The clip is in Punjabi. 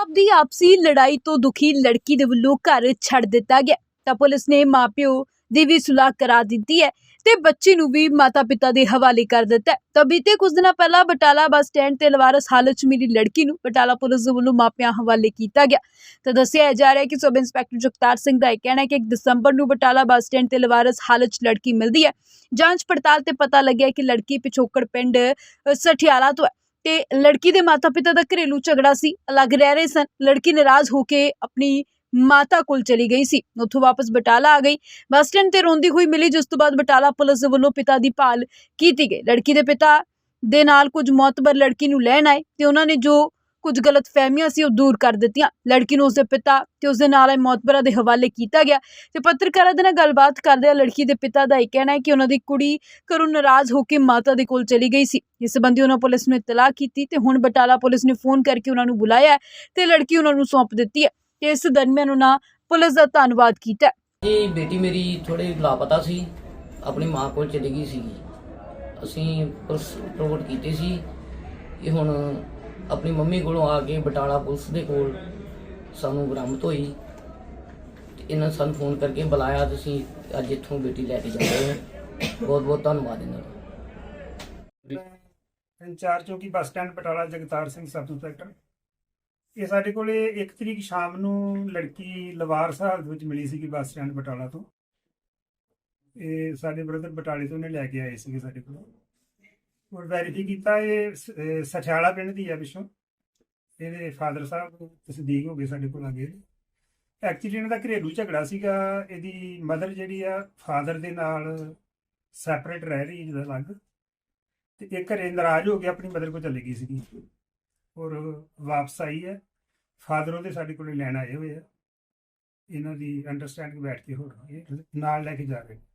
ਆਪਦੀ ਆਪਸੀ ਲੜਾਈ ਤੋਂ ਦੁਖੀ ਲੜਕੀ ਦੇ ਵੱਲੋਂ ਘਰ ਛੱਡ ਦਿੱਤਾ ਗਿਆ। ਤਾਂ ਪੁਲਿਸ ਨੇ ਮਾਪਿਓ ਦੀ ਵੀ ਸੁਲਾਹ ਕਰਾ ਦਿੱਤੀ ਹੈ ਤੇ ਬੱਚੀ ਨੂੰ ਵੀ ਮਾਤਾ-ਪਿਤਾ ਦੇ ਹਵਾਲੇ ਕਰ ਦਿੱਤਾ ਤਾਂ ਬੀਤੇ ਕੁਝ ਦਿਨਾਂ ਪਹਿਲਾਂ ਬਟਾਲਾ ਬੱਸ ਸਟੈਂਡ ਤੇ ਲਵਾਰਸ ਹਾਲਤ 'ਚ ਮਿਲੀ ਲੜਕੀ ਨੂੰ ਬਟਾਲਾ ਪੁਲਿਸ ਦੇ ਵੱਲੋਂ ਮਾਪਿਆਂ ਹਵਾਲੇ ਕੀਤਾ ਗਿਆ। ਤਾਂ ਦੱਸਿਆ ਜਾ ਰਿਹਾ ਹੈ ਕਿ ਸਬ ਇੰਸਪੈਕਟਰ ਜਗਤਾਰ ਸਿੰਘ ਦਾ ਇਹ ਕਹਿਣਾ ਹੈ ਕਿ 1 ਦਸੰਬਰ ਨੂੰ ਬਟਾਲਾ ਬੱਸ ਸਟੈਂਡ ਤੇ ਲਵਾਰਸ ਹਾਲਤ 'ਚ ਲੜਕੀ ਮਿਲਦੀ ਹੈ। ਜਾਂਚ ਪੜਤਾਲ ਤੇ ਪਤਾ ਲੱਗਿਆ ਕਿ ਲੜਕੀ ਪਿਛੋਕੜ ਪਿੰਡ ਸਠਿਆਲਾ ਤੋਂ ਹੈ। ਤੇ ਲੜਕੀ ਦੇ ਮਾਤਾ-ਪਿਤਾ ਦਾ ਘਰੇਲੂ ਝਗੜਾ ਸੀ, ਅਲੱਗ ਰਹਿ ਰਹੇ ਸਨ। ਲੜਕੀ ਨਾਰਾਜ਼ ਹੋ ਕੇ ਆਪਣੀ ਮਾਤਾ ਕੋਲ ਚਲੀ ਗਈ ਸੀ। ਉੱਥੋਂ ਵਾਪਸ ਬਟਾਲਾ ਆ ਗਈ। ਬੱਸ ਸਟੈਂਡ ਤੇ ਰੋਂਦੀ ਹੋਈ ਮਿਲੀ, ਜਿਸ ਤੋਂ ਬਾਅਦ ਬਟਾਲਾ ਪੁਲਿਸ ਵੱਲੋਂ ਪਿਤਾ ਦੀ ਭਾਲ ਕੀਤੀ ਗਈ। ਲੜਕੀ ਦੇ ਪਿਤਾ ਦੇ ਨਾਲ ਕੁਝ ਮੌਤਬਰ ਲੜਕੀ ਨੂੰ ਲੈਣ ਆਏ ਤੇ ਉਹਨਾਂ ਨੇ ਜੋ ਕੁਝ ਗਲਤ ਫਹਿਮੀਆਂ ਸੀ, ਉਹ ਦੂਰ ਕਰ ਦਿੱਤੀਆਂ। ਲੜਕੀ ਨੂੰ ਉਸਦੇ ਪਿਤਾ ਤੇ ਉਸਦੇ ਨਾਲ ਆਏ ਮੌਤਬਰਾਂ ਦੇ ਹਵਾਲੇ ਕੀਤਾ ਗਿਆ ਤੇ ਪੱਤਰਕਾਰਾਂ ਦੇ ਨਾਲ ਗੱਲਬਾਤ ਕਰਦਿਆਂ ਲੜਕੀ ਦੇ ਪਿਤਾ ਦਾ ਇਹ ਕਹਿਣਾ ਹੈ ਕਿ ਉਹਨਾਂ ਦੀ ਕੁੜੀ ਘਰੋਂ ਨਾਰਾਜ਼ ਹੋ ਕੇ ਮਾਤਾ ਦੇ ਕੋਲ ਚਲੀ ਗਈ ਸੀ। ਇਸ ਸੰਬੰਧੀ ਉਹਨਾਂ ਪੁਲਿਸ ਨੂੰ ਇਤਲਾਹ ਕੀਤੀ ਤੇ ਹੁਣ ਬਟਾਲਾ ਪੁਲਿਸ ਨੇ ਫੋਨ ਕਰਕੇ ਉਹਨਾਂ ਨੂੰ ਬੁਲਾਇਆ ਤੇ ਲੜਕੀ ਉਹਨਾਂ ਨੂੰ ਸੌਂਪ ਦਿੱਤੀ ਹੈ। ਤੇ ਇਸ ਦਰਮਿਆਨ ਉਹਨਾਂ ਪੁਲਿਸ ਦਾ ਧੰਨਵਾਦ ਕੀਤਾ ਜੀ, ਬੇਟੀ ਮੇਰੀ ਥੋੜੇ ਲਾਪਤਾ ਸੀ, ਆਪਣੀ ਮਾਂ ਕੋਲ ਚਲੀ ਗਈ ਸੀ ਅਸੀਂ ਪੁਲਿਸ ਰਿਪੋਰਟ ਕੀਤੀ ਸੀ ਇਹ ਹੁਣ ਆਪਣੀ ਮੰਮੀ ਕੋਲੋਂ ਆ ਕੇ ਬਟਾਲਾ ਪੁਲਿਸ ਦੇ ਕੋਲ ਸਾਨੂੰ ਬਰਾਮਦ ਹੋਈ ਤੇ ਇਹਨਾਂ ਸਾਨੂੰ ਫੋਨ ਕਰਕੇ ਬੁਲਾਇਆ, ਤੁਸੀਂ ਅੱਜ ਇੱਥੋਂ ਬੇਟੀ ਲੈ ਕੇ ਜਾ ਰਹੇ ਹੋ। ਬਹੁਤ ਬਹੁਤ ਧੰਨਵਾਦ ਇਹਨਾਂ ਦਾ। ਇੰਚਾਰਜ ਚੌਕੀ bus stand Batala Jagtar Singh sub inspector ਇਹ ਸਾਡੇ ਕੋਲੇ ਇੱਕ ਤਰੀਕ ਸ਼ਾਮ ਨੂੰ ਲੜਕੀ ਲਵਾਰ ਸਾਹਿਬ ਵਿੱਚ ਮਿਲੀ ਸੀਗੀ ਬੱਸ ਸਟੈਂਡ ਬਟਾਲਾ ਤੋਂ। ਇਹ ਸਾਡੇ ਬ੍ਰਦਰ ਬਟਾਲੇ ਤੋਂ ਨੇ ਲੈ ਕੇ ਆਏ ਸੀਗੇ ਸਾਡੇ ਕੋਲ। ਔਰ ਵੈਰੀਫਾਈ ਕੀਤਾ ਇਹ ਸ- ਸਠਿਆਲਾ ਪਿੰਡ ਦੀ ਆ ਪਿੱਛੋਂ। ਇਹਦੇ ਫਾਦਰ ਸਾਹਿਬ ਤਸਦੀਕ ਹੋ ਗਏ ਸਾਡੇ ਕੋਲ ਆ ਗਏ ਐਕਚੁਅਲੀ ਇਹਨਾਂ ਦਾ ਘਰੇਲੂ ਝਗੜਾ ਸੀਗਾ। ਇਹਦੀ ਮਦਰ ਜਿਹੜੀ ਆ ਫਾਦਰ ਦੇ ਨਾਲ ਸੈਪਰੇਟ ਰਹਿ ਰਹੀ ਜਿਹਦਾ ਅਲੱਗ। ਤੇ ਇਹ ਘਰੇ ਨਾਰਾਜ਼ ਹੋ ਕੇ ਆਪਣੀ ਮਦਰ ਕੋਲ ਚਲੀ ਗਈ ਸੀਗੀ। ਔਰ ਵਾਪਸ ਆਈ ਹੈ। ਫਾਦਰ ਉਹਦੇ ਸਾਡੇ ਕੋਲ ਲੈਣ ਆਏ ਹੋਏ ਆ। ਇਹਨਾਂ ਦੀ ਅੰਡਰਸਟੈਂਡਿੰਗ ਬੈਠ ਕੇ ਹੋ ਰਹੀ ਹੈ ਨਾਲ ਲੈ ਕੇ ਜਾ ਰਹੇ